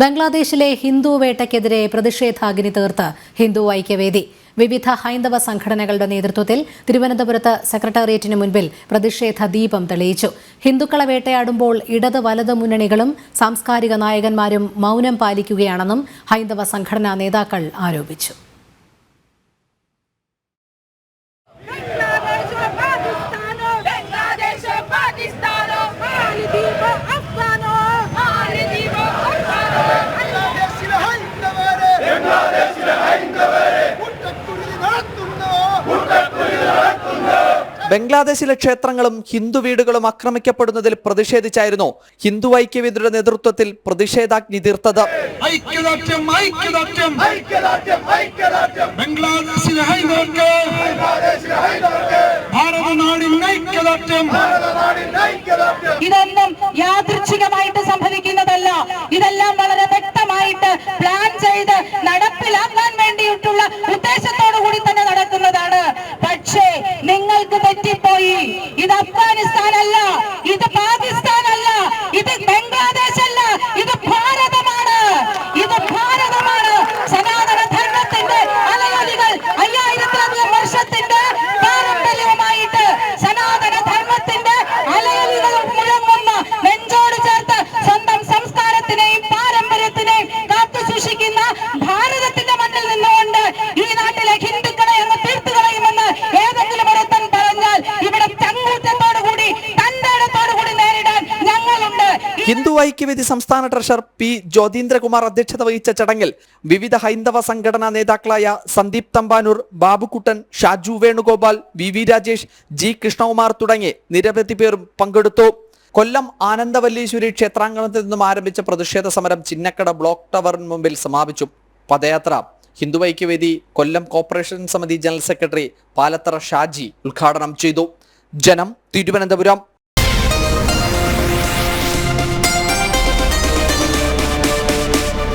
ബംഗ്ലാദേശിലെ ഹിന്ദു വേട്ടയ്ക്കെതിരെ പ്രതിഷേധാഗ്നി തീർത്ത് ഹിന്ദു ഐക്യവേദി. വിവിധ ഹൈന്ദവ സംഘടനകളുടെ നേതൃത്വത്തിൽ തിരുവനന്തപുരത്ത് സെക്രട്ടേറിയറ്റിന് മുൻപിൽ പ്രതിഷേധ ദീപം തെളിയിച്ചു. ഹിന്ദുക്കളെ വേട്ടയാടുമ്പോൾ ഇടത് വലത് മുന്നണികളും സാംസ്കാരിക നായകന്മാരും മൗനം പാലിക്കുകയാണെന്നും ഹൈന്ദവ സംഘടനാ നേതാക്കൾ ആരോപിച്ചു. ബംഗ്ലാദേശിലെ ക്ഷേത്രങ്ങളും ഹിന്ദു വീടുകളും ആക്രമിക്കപ്പെടുന്നതിൽ പ്രതിഷേധിച്ചായിരുന്നു ഹിന്ദു ഐക്യവേദിയുടെ നേതൃത്വത്തിൽ പ്രതിഷേധാഗ്നി തീർത്തത്. ഇതൊന്നും യാദൃച്ഛികമായിട്ട് സംഭവിക്കുന്നതല്ല. ഇതെല്ലാം വളരെ വ്യക്തമായിട്ട് പ്ലാൻ ചെയ്ത് തെറ്റിപ്പോയി ഇത് അഫ്ഗാനിസ്ഥാൻ അല്ല ഇത് പാകിസ്ഥാൻ അല്ല ഇത് ബംഗ്ലാദേശ് അല്ല ഇത് ഭാരതമാണ്. ഇത് ഭാരതമാണ്. സനാതന ധർമ്മത്തിന്റെ അലയൊലികൾ അയ്യായിരത്തിലധികം വർഷത്തിന്റെ പാരമ്പര്യവുമായിട്ട് സനാതന ധർമ്മത്തിന്റെ അലയൊലികളും മുഴങ്ങുന്ന നെഞ്ചോട് ചേർത്ത് സ്വന്തം സംസ്കാരത്തിനെയും പാരമ്പര്യത്തിനെയും കാത്തു സൂക്ഷിക്കുന്ന ഭാരതത്തിന്റെ മണ്ണിൽ നിന്നുകൊണ്ട് ഈ നാട്ടിലെ ഹിന്ദു ഐക്യവേദി സംസ്ഥാന ട്രഷറർ പി ജ്യോതീന്ദ്രകുമാർ അധ്യക്ഷത വഹിച്ച ചടങ്ങിൽ വിവിധ ഹൈന്ദവ സംഘടനാ നേതാക്കളായ Sandeep Thampanoor Babukuttan Shaju Venugopal V V Rajesh G Krishnakumar തുടങ്ങി നിരവധി പേർ പങ്കെടുത്തു. കൊല്ലം ആനന്ദവല്ലീശ്വരി ക്ഷേത്രാങ്കണത്തിൽ നിന്നും ആരംഭിച്ച പ്രതിഷേധ സമരം ചിന്നക്കട ബ്ലോക്ക് ടവറിന് മുമ്പിൽ സമാപിച്ചു. പദയാത്ര. ഹിന്ദു ഐക്യവേദി കൊല്ലം കോർപ്പറേഷൻ സമിതി ജനറൽ സെക്രട്ടറി പാലത്തറ ഷാജി ഉദ്ഘാടനം ചെയ്തു. ജനം തിരുവനന്തപുരം.